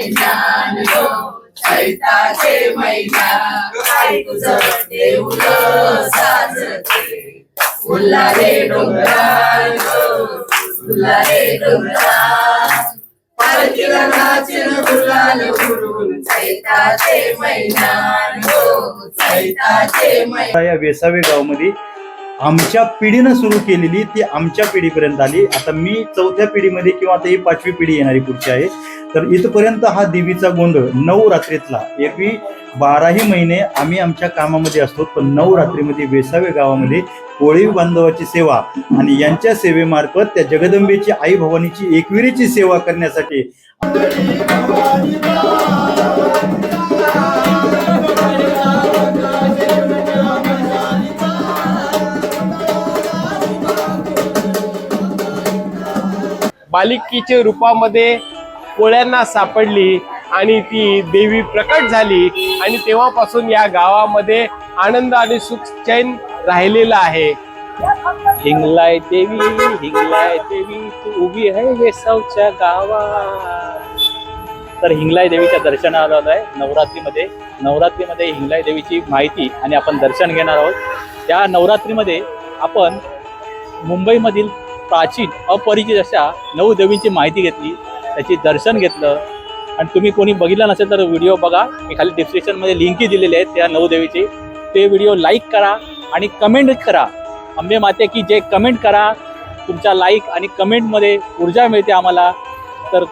मैदान हो चैताचे मैदान काय तुझं देऊळ साजते फुलारे डोंगराळ हो फुलारे डोंगराळ पालखीला नाचन गुलाल उडून चैताचे मैदान हो चैताचे मैदान या वेसावे गावामध्ये आमच्या पिढीनं सुरू केलेली ती आमच्या पिढीपर्यंत आली. आता मी चौथ्या पिढीमध्ये किंवा आता ही पाचवी पिढी येणारी पुढची आहे. तर इथपर्यंत हा देवीचा गोंधळ नऊ रात्रीतला. एरवी बाराही महिने आम्ही आमच्या कामामध्ये असतो पण नऊ रात्रीमध्ये वेसावे गावामध्ये कोळी बांधवाची सेवा आणि यांच्या सेवेमार्फत त्या जगदंबेची आई भवानीची एकविरीची सेवा करण्यासाठी बालिकेच्या रूपामध्ये कोळ्यांना सापडली आणि ती देवी प्रकट झाली. आणि तेव्हापासून या गावामध्ये आनंद आणि सुख चैन राहिलेला आहे. हिंगलाय देवी हिंगलाय देवी तू उभी आहे वेसावच्या गावात. तर हिंगलाई देवीच्या दर्शनाला आलो आहे नवरात्रीमध्ये नवरात्रीमध्ये हिंगलाई देवीची माहिती आणि आपण दर्शन घेणार आहोत. त्या नवरात्रीमध्ये आपण मुंबईमधील प्राचीन अपरिचित अशा नऊ देवींची माहिती घेतली त्याची दर्शन घेतलं. आणि तुम्ही कोणी बघितलं नसेल तर व्हिडिओ बघा. मी खाली डिस्क्रिप्शनमध्ये लिंकही दिलेली आहेत त्या नऊ देवीची. ते व्हिडिओ लाईक करा आणि कमेंट करा. अंबे माते की जे कमेंट करा. तुमच्या लाईक आणि कमेंटमध्ये ऊर्जा मिळते आम्हाला. तर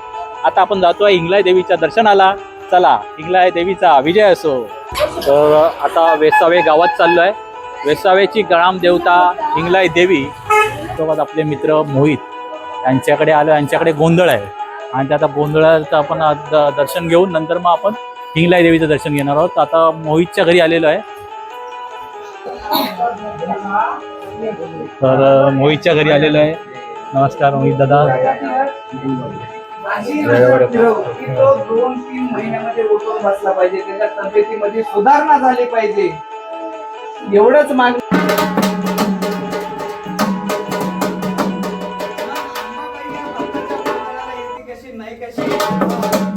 आता आपण जातो आहे हिंगलाय देवीच्या दर्शनाला. चला हिंगलाय देवीचा विजय असो. तर आता वेसावे गावात चाललो आहे वेसावेची गळाम देवता हिंगलाय देवी. सोबत आपले मित्र मोहित यांच्याकडे आलो यांच्याकडे गोंधळ आहे. आणि त्या आता गोंधळाचं आपण दर्शन घेऊन नंतर मग आपण हिंगलाय देवीचं दर्शन घेणार आहोत. आता मोहितच्या घरी आलेलो आहे. तर मोहितच्या घरी आलेलो आहे. नमस्कार मोहित दादा. माझी मित्र की तो दोन तीन महिन्यामध्ये उठून बसला पाहिजे त्याच्या तब्येतीमध्ये सुधारणा झाली पाहिजे एवढंच माग कशी नाही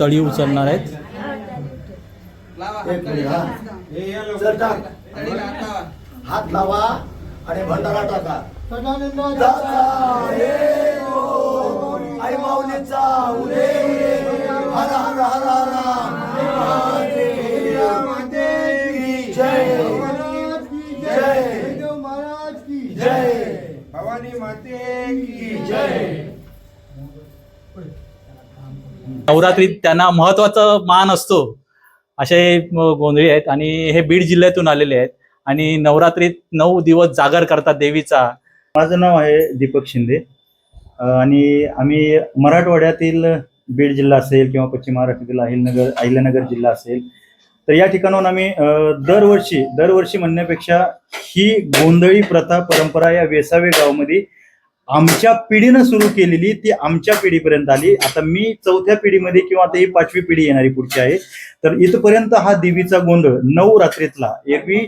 तळी उचलणार आहेत. हात लावा आणि भंडारा टाका. आई माऊलीचा उदे हर हर हर हर जय जय. जय. भवानी माते की जय. नवरात्रीत त्यांना महत्त्वाचा मान असतो. असे गोंधळी आहेत आणि हे बीड जिल्ह्यातून आलेले आहेत. आणि नवरात्रीत नऊ दिवस जागर करतात देवीचा. माझं नाव आहे दीपक शिंदे. आणि आम्ही मराठवाड्यातील बीड जिल्हा असेल किंवा पश्चिम महाराष्ट्रातील अहिलनगर अहिल्यानगर जिल्हा असेल तर या ठिकाणाहून आम्ही दरवर्षी दरवर्षी म्हणण्यापेक्षा ही गोंधळी प्रथा परंपरा या वेसावे गावामध्ये आमच्या पिढीनं सुरू केलेली ती आमच्या पिढीपर्यंत आली. आता मी चौथ्या पिढीमध्ये किंवा आता ही पाचवी पिढी येणारी पुढची आहे. तर इथपर्यंत हा देवीचा गोंधळ नऊ रात्रीतला. एरवी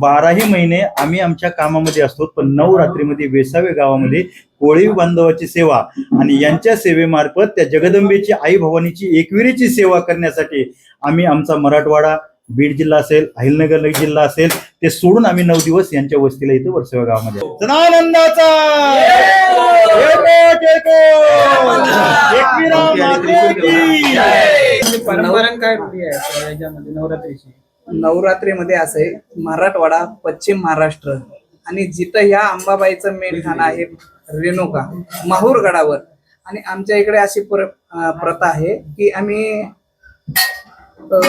बाराही महिने आम्ही आमच्या कामामध्ये असतो पण नऊ रात्रीमध्ये वेसावे गावामध्ये कोळी बांधवाची सेवा आणि यांच्या सेवेमार्फत त्या जगदंबेची आई भवानीची एकविरीची सेवा करण्यासाठी आम्ही आमचा मराठवाडा बीड जिल्हा असेल अहिलनगर जिल्हा असेल ते सोडून आम्ही नऊ दिवस यांच्या वस्तीला इथं वर्सवा गावामध्ये नवरात्रीमध्ये असं आहे मराठवाडा पश्चिम महाराष्ट्र आणि जिथं ह्या अंबाबाईचं मेन ठाण आहे रेणुका माहूर गडावर आणि आमच्या इकडे अशी प्रथा आहे की आम्ही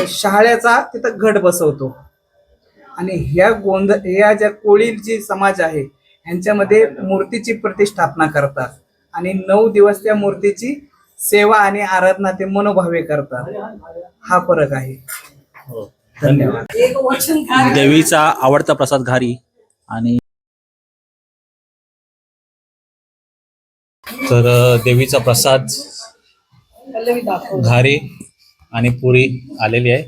शहाळ्याचा तिथं घट बसवतो. आणि ह्या गोंध ह्या ज्या कोळी जी समाज आहे यांच्यामध्ये मूर्तीची प्रतिष्ठापना करतात. आणि नऊ दिवस त्या मूर्तीची सेवा आणि आराधना ते मनोभावे करतात. हा फरक आहे. धन्यवाद. देवीचा आवडता प्रसाद घारी आणि तर देवीचा प्रसाद घारी. आणि पुरी आलेली आहे.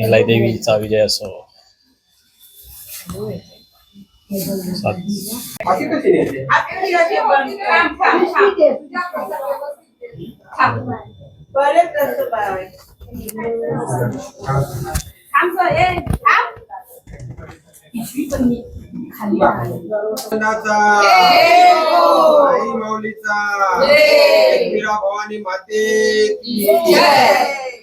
याला देवीचा विजय असो. थांब. आई माऊलीचा एकविरा भवानी माते की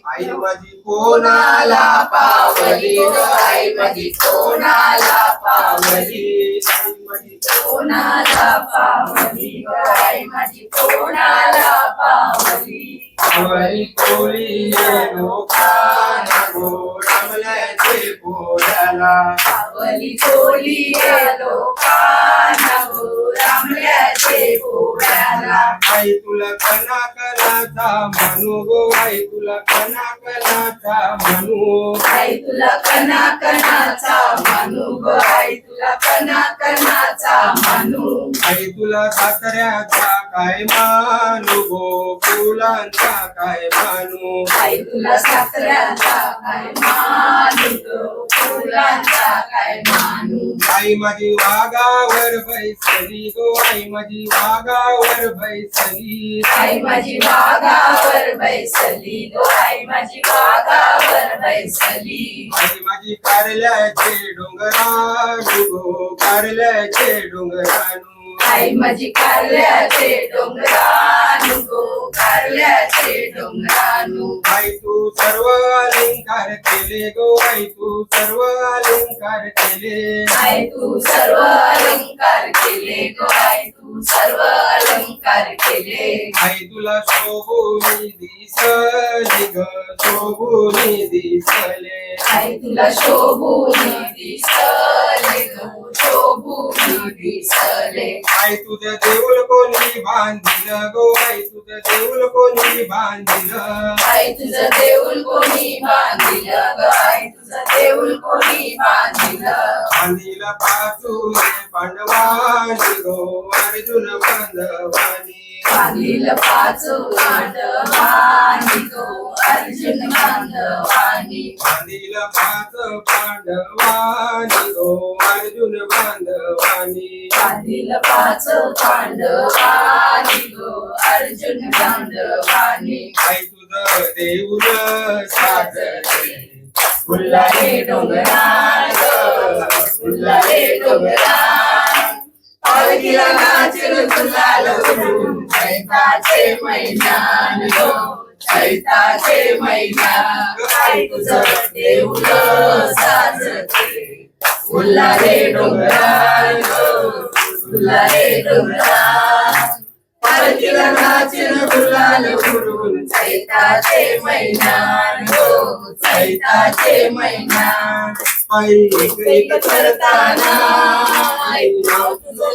आई माझी कोणाला पावली आई माझी कोणाला पावली? आई माझी कोणाला पावली आई माझी कोणाला पावली? आवळी कोळी लोकांना गोडामल्याचे पोळ्याला कोली आई तुला कना कनाचा म्हणू गो आई तुला कना कनाचा म्हणू आई तुला कना ग आई तुला कना मानू आई तुला सासऱ्याचा काय मानू गो फुलांचा काय मानू आई तुला सासऱ्याचा काय मानू फुलांचा काय मानू? आई माझी वागावर बैसली गो आई माझी वागावर बैसली. आई माझी वाघावर बैसली गो आई माझी वाघावर बैसली. आई माझी कारल्याचे डोंगरानू गो कारल्याचे डोंगरानू आई माझी कारल्याचे डोंगरानू गो कारल्याचे डोंगरानू. आई तू सर्व अलंकार केले गो आई तू सर्व अलंकार केले. आई तू सर्व अलंकार केले गो आई तू सर्व अलंकार केले. आई तुला शोभूनी दिसली ग शोभूनी दिसले. आई तुला शोभून दिसले गो शोभून दिसले आई तुझं देऊळ कोणी बांधिल? गो आई तुझं देऊळ कोणी बांधिल? आई तुझं देऊळ कोणी बांधिलं? ग आई तुझं देऊळ कोणी बांधिलं? बांधिल पाचू पांडवानी गो अर्जुन बांधवानी. बांधिलं पाच पांडवानी गो बांधिल पाच पांडवानी गो अर्जुन बांधवानी बांधिलं पाच पांडवानी गो अर्जुन बांधवानी आई तुझं देऊळ साजले फुलारे डोंगराळ फुलारे डोंगराळ. पालखीला नाचून गुलाल उडून चैताचे मैदान गो. चैताचे मैदान आई तुझं देऊळ साजते. फुलारे डोंगराळ डोंगरा फुलारे डोंगराळ पालखीला नाचून गुलाल उडून चैताचे मैदान हो, चैताचे मैदान एक करताना नाव तुझं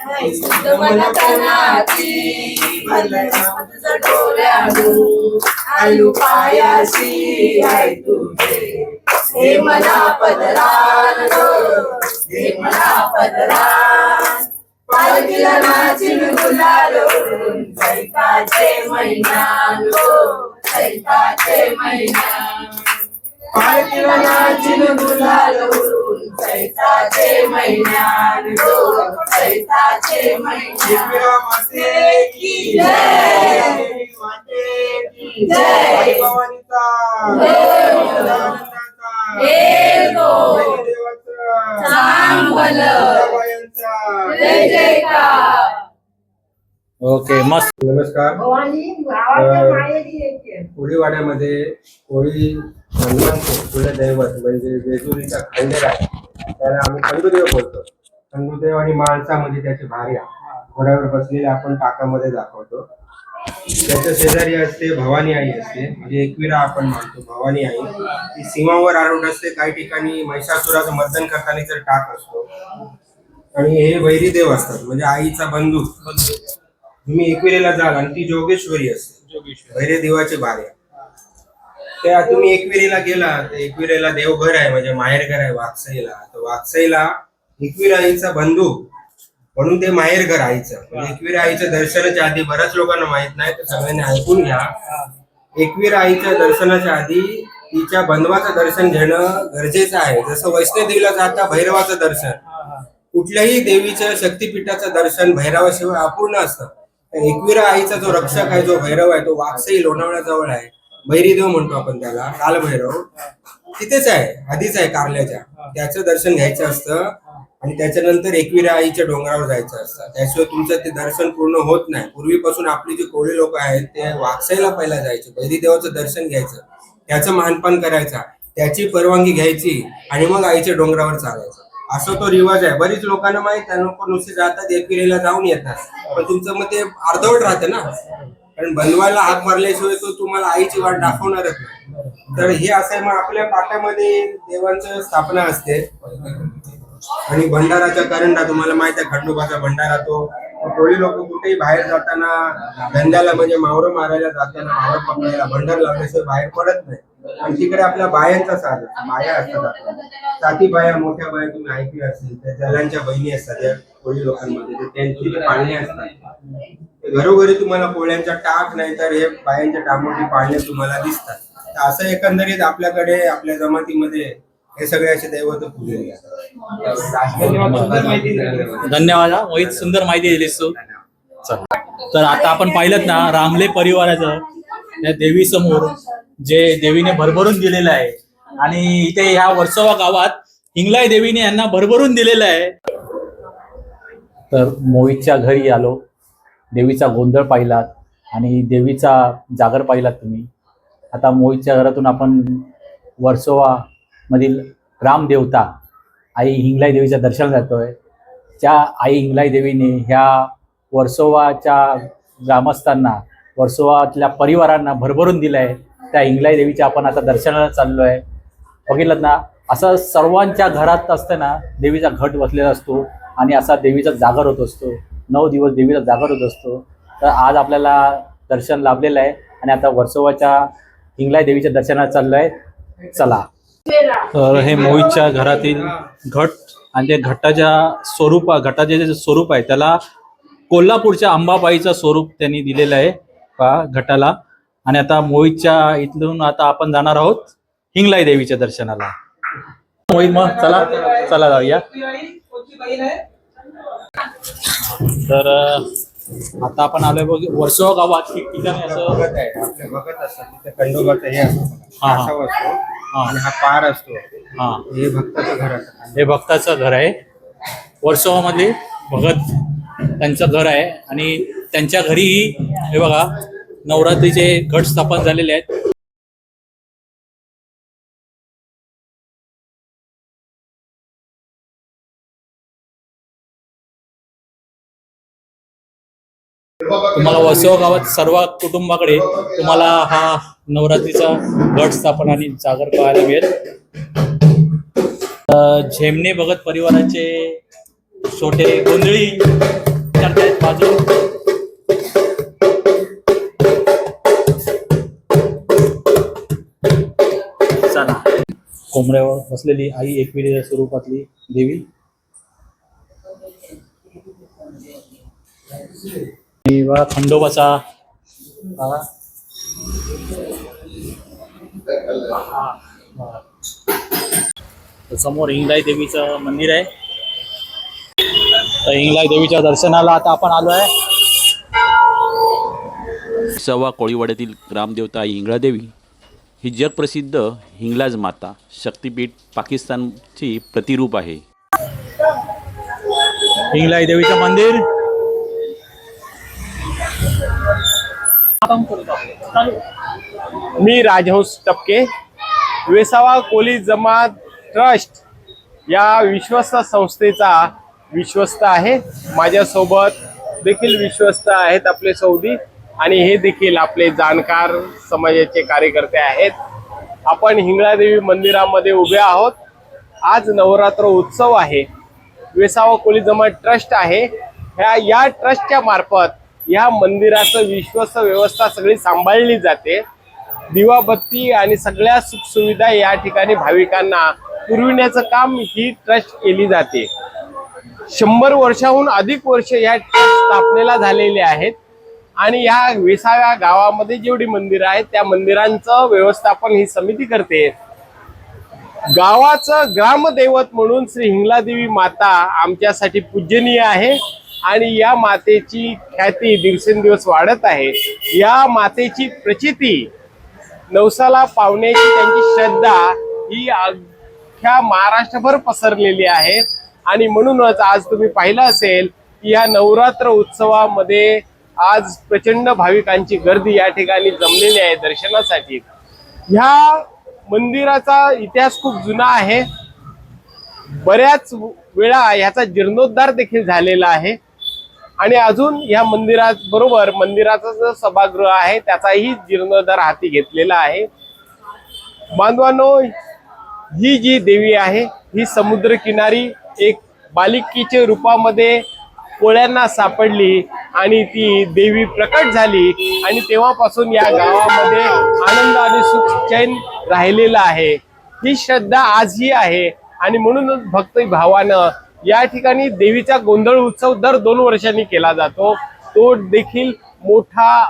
काढू शुद्ध मनतनाची तुझं डोळ्याडू आलू पायाशी आहे तुझे. हे मला पदरान हे मला पदरान. पालखीला नाचून गुलाल उडून चैताचे मैदान गो चैताचे मैदान पालखीला नाचून गुलाल उडून चैताचे मैदान गो चैताचे मैदान माते की जय. माते की जय. हे. जय जयकार. ओके मस्त. नमस्कार. कोळीवाड्यामध्ये कोळी हनुमानचे कुलदैवत म्हणजे जेजुरीचा खंडेर आहे त्याला आम्ही खंडुदेव बोलतो. खंडुदेव आणि माणसा म्हणजे त्याची भार्या. घोड्यावर बसलेले आपण टाकामध्ये दाखवतो. त्याच्या शेजारी असते भवानी आई असते. म्हणजे एकविरा आपण मानतो भवानी आई. ती सीमावर आरोग्य असते. काही ठिकाणी महिषासुराचं मर्दन करताना तर टाक असतो. आणि हे वैरी देव असतात. म्हणजे आईचा बंधू. तुम्ही एकविरेला जाल आणि ती जोगेश्वरी असते. भैरे देवाचे बारे. त्या तुम्ही एकविरेला गेला तर एकविरेला देवघर आहे म्हणजे माहेरघर आहे वाकसाईला तर वाकसाईला एकवीर आईचा बंधू म्हणून ते माहेरघर आईचं. म्हणजे एकवीर आईच्या दर्शनाच्या आधी बऱ्याच लोकांना माहीत नाही तर सगळ्यांनी ऐकून घ्या. एकवीर आईच्या दर्शनाच्या आधी तिच्या बंधवाचं दर्शन घेणं गरजेचं आहे. जसं वैष्णोदेवीला जाता भैरवाचं दर्शन. कुठल्याही देवीच्या शक्तीपीठाचं दर्शन भैरवाशिवाय अपूर्ण असतं. एकविरा आईचा जो रक्षक आहे जो भैरव आहे तो वाकसई लोणावळ्याजवळ आहे. भैरीदेव म्हणतो आपण त्याला कालभैरव. तिथेच आहे आधीच आहे कारल्याच्या. त्याचं दर्शन घ्यायचं असतं आणि त्याच्यानंतर एकविरा आईच्या डोंगरावर जायचं असतं. त्याशिवाय तुमचं ते दर्शन पूर्ण होत नाही. पूर्वीपासून आपली जी कोळी लोक आहेत ते वाकसाईला पहिला जायचे. भैरीदेवाचं दर्शन घ्यायचं. त्याचं मानपान करायचा. त्याची परवानगी घ्यायची आणि मग आईच्या डोंगरावर चालायचं. असं तो रिवाज आहे. बरीच लोकांना माहीत आहे लोक नुसते जातात एप्रिलला जाऊन येतात. पण तुमचं मग ते अर्धवट राहतं ना. कारण बनवायला हात मारल्याशिवाय तो तुम्हाला आईची वाट दाखवणारच नाही. तर हे असं मग आपल्या पाट्यामध्ये देवांचं स्थापना असते. आणि भंडाराचा करंडा तुम्हाला माहीत आहे खंडोबाचा भंडारा तो कोळी लोक कुठेही बाहेर जाताना धंद्याला म्हणजे मावरं मारायला जाताना मावरं पकडायला भंडार लावल्याशिवाय बाहेर पडत नाही. आणि तिकडे आपल्या बायांचा साथ असतो. बाया असतात आपल्या. साती बाया मोठ्या बाया तुम्ही ऐकल्या असतील त्या जलांच्या बहिणी असतात या कोळी लोकांमध्ये तर त्यांची जी पाळणे असतात ते घरोघरी तुम्हाला पोळ्यांचा टाक नाही तर हे बायांच्या टामोटी पाळणे तुम्हाला दिसतात तर असं एकंदरीत आपल्याकडे आपल्या जमातीमध्ये हे सगळे असे दैवत पूजले जातात धन्यवाद माहिती दिल्याबद्दल. धन्यवाद. मोहित सुंदर माहिती दिलीस तू तर आता आपण पाहिलं ना रामले परिवाराचं या देवी समोर जे देवीने भरभरून दिलेलं आहे. आणि इथे ह्या वर्सोवा गावात हिंगलाई देवीने यांना भरभरून दिलेलं आहे. तर मोहितच्या घरी आलो. देवीचा गोंधळ पाहिलात आणि देवीचा जागर पाहिलात तुम्ही. आता मोहितच्या घरातून आपण वर्सोवा मधील रामदेवता आई हिंगलाई देवीच्या दर्शन जातोय. त्या आई हिंगलाई देवीने ह्या वर्सोवाच्या ग्रामस्थांना वर्सोवातल्या परिवारांना भरभरून दिलं आहे त्या हिंगलाई देवीच्या आपण आता दर्शनाला चाललो आहे. बघितलं ना असं सर्वांच्या घरात असताना देवीचा घट बसलेला असतो आणि असा देवीचा जागर होत असतो. नऊ दिवस देवीचा जागर होत असतो. तर आज आपल्याला दर्शन लाभलेलं आहे आणि आता वर्सोवाच्या हिंगलाई देवीच्या दर्शनाला चाललो आहे चला. तर हे मोहितच्या घरातील घट आणि ते घटाच्या स्वरूप घटाचे जे स्वरूप आहे त्याला कोल्हापूरच्या अंबाबाईचं स्वरूप त्यांनी दिलेलं आहे. का घटाला. आणि आता मोहितच्या इथून आता आपण जाणार आहोत हिंगलाई देवीच्या दर्शनाला. मोहित मग चला चला जाऊया. तर आता आपण आलोय बघ वर्सोवा गावात. ठिकठिकाणी असं असतात खंडोबाचं हे असतो हा, हा. हा. आणि हा पार असतो. हा. हे भक्ताचं घर असतं. हे भक्ताचं घर आहे. वर्सोवामध्ये भगत त्यांचं घर आहे. आणि त्यांच्या घरीही हे बघा नवरात्रीचे घट स्थापन झालेले आहेत. तुम्हाला वसेव गावात सर्व कुटुंबाकडे तुम्हाला हा नवरात्रीचा घट स्थापन आणि जागर पाहायला मिळेल. झेमणे भगत परिवाराचे छोटे गोंधळी करतायत बाजू कोंबड्यावर बसलेली आई एकविरी स्वरूपातली देवी. आणि बघा खंडोबाचा हा, समोर इंगलाई देवीचं मंदिर आहे. तर इंगलाई देवीच्या दर्शनाला आता आपण आलो आहे. सव्वा कोळीवाड्यातील ग्रामदेवता इंगळादेवी ही जगप्रसिद्ध हिंगलाज माता शक्तिपीठ पाकिस्तानची प्रतिरूप आहे. हिंगलाज देवीचं मंदिर. मी राजहंस टपके वेसावा कोली जमात ट्रस्ट या विश्वस्त संस्थेचा विश्वस्त आहे. माझ्यासोबत देखील विश्वस्त आहेत आपले सौदी. आणि हे देखील आपले जाणकार समाजाचे कार्यकर्ते आहेत. आपण हिंगळादेवी मंदिरामध्ये उभे आहोत. आज नवरात्र उत्सव आहे. वेसावा कोली जमात ट्रस्ट आहे. ह्या या ट्रस्टच्या मार्फत या मंदिराचं विश्वस्त व्यवस्था सगळी सांभाळली जाते. दिवाबत्ती आणि सगळ्या सुखसुविधा या ठिकाणी भाविकांना पुरविण्याचं काम ही ट्रस्ट केली जाते. शंभर वर्षाहून अधिक वर्ष या ट्रस्ट स्थापनेला झालेले आहेत. आणि या विसाव्या गावामध्ये जेवढी मंदिरं आहेत त्या मंदिरांचं व्यवस्थापन ही समिती करते. गावाचं ग्रामदैवत म्हणून श्री हिंगलादेवी माता आमच्यासाठी पूजनीय आहे आणि या मातेची ख्याती दिवसेंदिवस वाढत आहे. या मातेची प्रचिती नवसाला पावण्याची त्यांची श्रद्धा ही अख्ख्या महाराष्ट्रभर पसरलेली आहे. आणि म्हणूनच आज तुम्ही पाहिलं असेल की या नवरात्र उत्सवामध्ये आज प्रचंड भाविकांची गर्दी या ठिकाणी जमलेली आहे दर्शनासाठी. ह्या मंदिराचा इतिहास खूप जुना आहे. बऱ्याच वेळा ह्याचा जीर्णोद्धार देखील झालेला आहे. आणि अजून या मंदिरा बरोबर मंदिराचा जो सभागृह आहे त्याचाही जीर्णोद्धार हाती घेतलेला आहे. बांधवांनो ही जी देवी आहे ही समुद्र किनारी एक बालिकीच्या रूपामध्ये पोळ्यांना सापडली. आणि ती देवी प्रकट झाली. आणि तेव्हापासून या गावामध्ये आनंद आणि सुख चैन आहे. ही श्रद्धा आजही आहे. आणि म्हणूनच भक्त भावानं या ठिकाणी देवीचा गोंधळ उत्सव दर दोन वर्षांनी केला जातो. तो देखील मोठा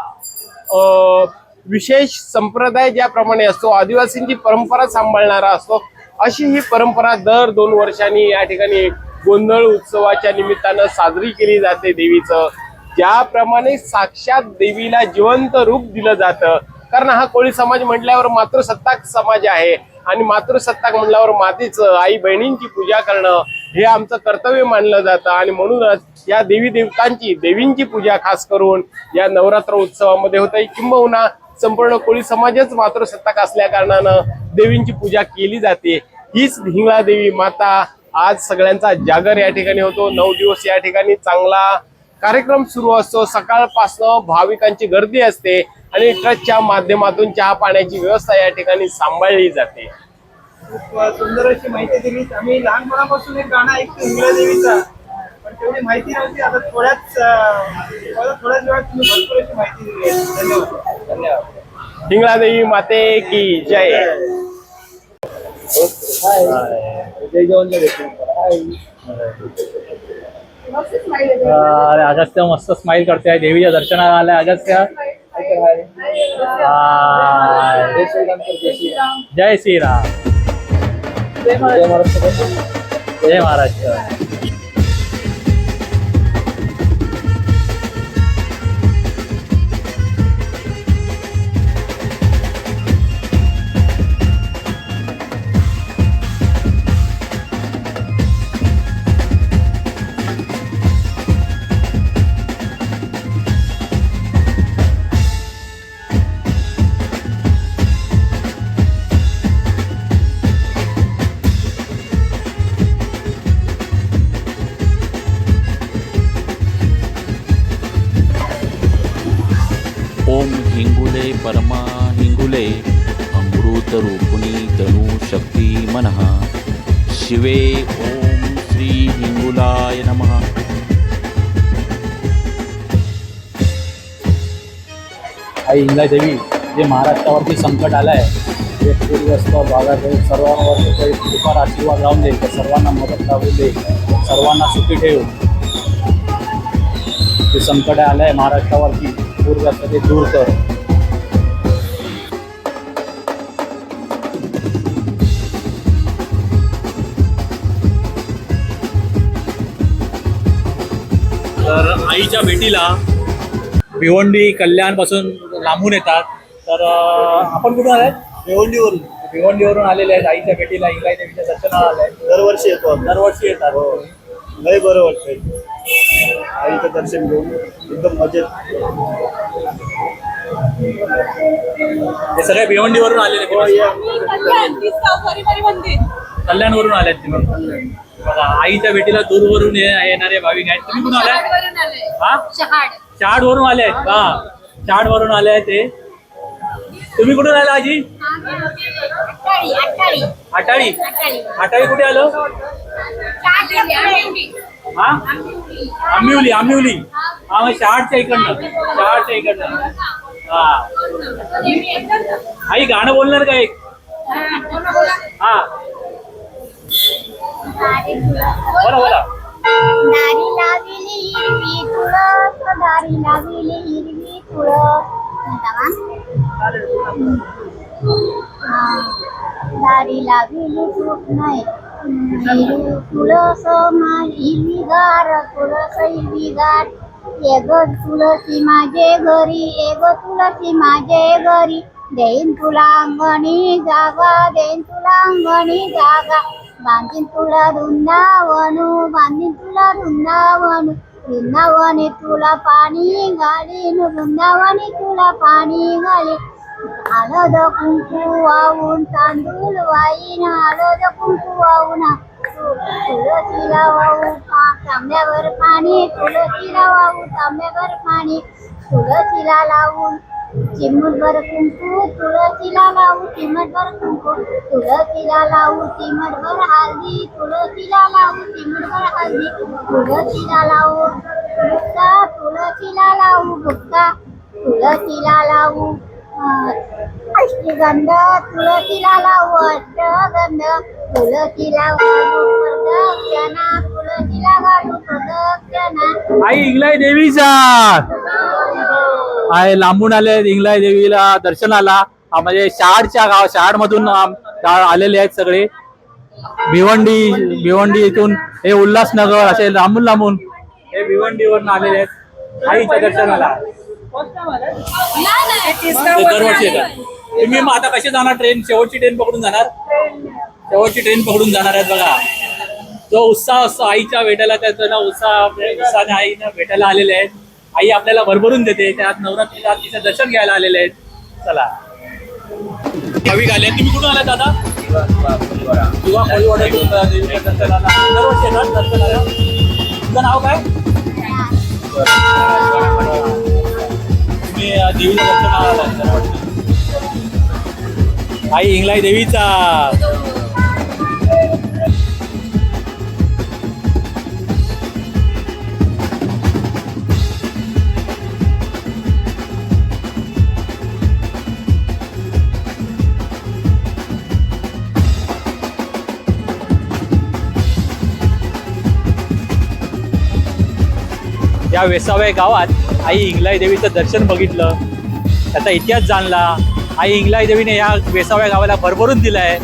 विशेष संप्रदाय ज्याप्रमाणे असतो आदिवासींची परंपरा सांभाळणारा असतो अशी ही परंपरा दर दोन वर्षांनी या ठिकाणी गोंधळ उत्सवाच्या निमित्तानं साजरी केली जाते देवीचं. ज्याप्रमाणे साक्षात देवीला जिवंत रूप दिलं जातं. कारण हा कोळी समाज म्हटल्यावर मातृसत्ताक समाज आहे. आणि मातृसत्ताक म्हटल्यावर मातेचं आई बहिणींची पूजा करणं हे आमचं कर्तव्य मानलं जातं. आणि म्हणूनच या देवी देवतांची देवींची पूजा खास करून या नवरात्र उत्सवामध्ये होत आहे किंबहुना संपूर्ण कोळी समाजच मातृसत्ताक असल्या कारणानं देवींची पूजा केली जाते. हीच हिंगळा देवी माता आज सगळ्यांचा जागर या ठिकाणी होतो. नऊ दिवस या ठिकाणी चांगला कार्यक्रम सुरू असतो. सकाळपासनं भाविकांची गर्दी असते आणि ट्रस्टच्या माध्यमातून चहा पाण्याची व्यवस्था या ठिकाणी सांभाळली जाते. खूप सुंदर अशी माहिती दिली. आम्ही लहानपणापासून एक गाणं ऐकतो इंग्रज देवीचा पण तेवढी माहिती नव्हती. आता थोड्याच थोड्याच वेळात तुम्ही भरपूर अशी माहिती दिली. धन्यवाद. धन्यवाद. हिंगळा देवी माते की जय. अरे अगस्त्य मस्त स्माइल करते आहे देवीच्या दर्शनाला आलाय अगस्त्य. जय श्रीराम. जय महाराष्ट्र. जय महाराष्ट्र. कुणी तनु शक्ती मनः। शिवे ओम श्री हिंगुलाय नमः। आई हिंगादेवी देवी जे महाराष्ट्रावरती संकट आलं आहे जे पूरग्रस्त भागात सर्वांवर काही आशीर्वाद राहून दे तर सर्वांना मदत लागू दे सर्वांना सुखी ठेव. ते संकट आलं आहे महाराष्ट्रावरती पूरग्रस्त ते दूर कर. आईच्या भेटीला भिवंडी कल्याणपासून लांबून येतात तर आपण कुठून आलाय भिवंडीवरून भिवंडीवरून आलेले आहेत आईच्या भेटीला इंगाई देवीच्या दर्शनाला आलाय दरवर्षी येतो दरवर्षी येतात लय बरं वाटतंय आईचं दर्शन घेऊन एकदम मजेत हे सगळे भिवंडीवरून आलेले कल्याणवरून आलेत तुम्ही बघा आईच्या भेटीला दूरवरून ये- येणारे भाविक आहेत. तुम्ही कुठून आलाय? हा? चाड वरून आले आहेत. का चाड वरून आले आहेत ते. तुम्ही कुठून आला आजी? आटाळी आटाळी कुठे आलो? हा? आंबिवली आंबिवली हा. मग शहाडच्या इकडनं. शहाडच्या इकडनं. हा. आई गाणं बोलणार का एक? बोला बोला दारी लाविली हिरवी तुळस दारी लाविली हिरवी तुळस म्हणता का? हा. दारी लाविली तूप नाही हिरवी तुळस मा- हिरवी गार तुळस हिरवी गार एग तुळशी माझे घरी एग तुळशी माझे घरी देईन तुला अंगणी जागा देईन तुला अंगणी जागा बांधीन तुला वृंदावनू बांधीन तुला वृंदावनू वृंदावने तुला पाणी घालीन वृंदावने तुला पाणी घालीन हळद कुंकू वाहून तांदूळ वाईन हळद कुंकू वाहून तु- तुळशीला वाहू पा- तांब्यावर पाणी तुळशीला वाहू तांब्यावर पाणी तुळशीला लावून चिमटभर कुंकू तुळशीला लावू चिमटभर कुंकू तुळशीला लावू चिमटभर हळदी तुळशीला लावू चिमटभर हळदी तुळशीला लावू. बुक्का तुळशीला लावू बुक्का तुळशीला लावू. अष्टगंध तुळशीला लावू अष्टगंध तुळशीला प्रदक्षिणा तुळशीला घालू प्रदक्षिणा आई इंगलाई देवीचा आहे लांबून आले इंगलाय देवीला दर्शनाला म्हणजे शहाडच्या गाव शहाड मधून आलेले आहेत सगळे. भिवंडी भिवंडी इथून हे उल्हासनगर असे लांबून लांबून हे भिवंडीवरून आलेले आहेत. आईच्या दर्शनाला. दरवर्षी येतात. तुम्ही मग आता कसे जाणार ट्रेन शेवटची ट्रेन पकडून जाणार? शेवटची ट्रेन पकडून जाणार आहेत बघा. जो उत्साह असतो आईच्या भेटायला त्याचा उत्साह उत्साहाने आईनं भेटायला आलेले आहेत. आई आपल्याला भरभरून देते. त्यात नवरात्रीला तिचं दर्शन घ्यायला आलेले आहेत. चला. भाविक आले तुम्ही कुठून आलात दादा? किंवा कोळीवाड्यातून तुमचं नाव काय? तुम्ही अं, दर्शन आई इंगलाई देवीचा. या वेसाव्या गावात आई इंगलाई देवीचं दर्शन बघितलं. त्याचा इतिहास जाणला. आई इंगलाई देवीने या वेसाव्या गावाला भरभरून दिलं आहे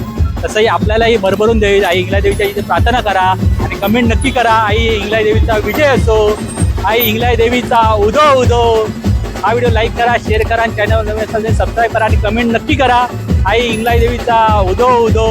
तसंही आपल्यालाही भरभरून देईल. आई इंगलाई देवीच्या इथे प्रार्थना करा आणि कमेंट नक्की करा. आई इंगलाई देवीचा विजय असो. आई इंगलाई देवीचा उदो उदो. हा व्हिडिओ लाईक करा शेअर करा आणि चॅनल नवीन असेल सबस्क्राईब करा आणि कमेंट नक्की करा. आई इंगलाई देवीचा उदो उदो.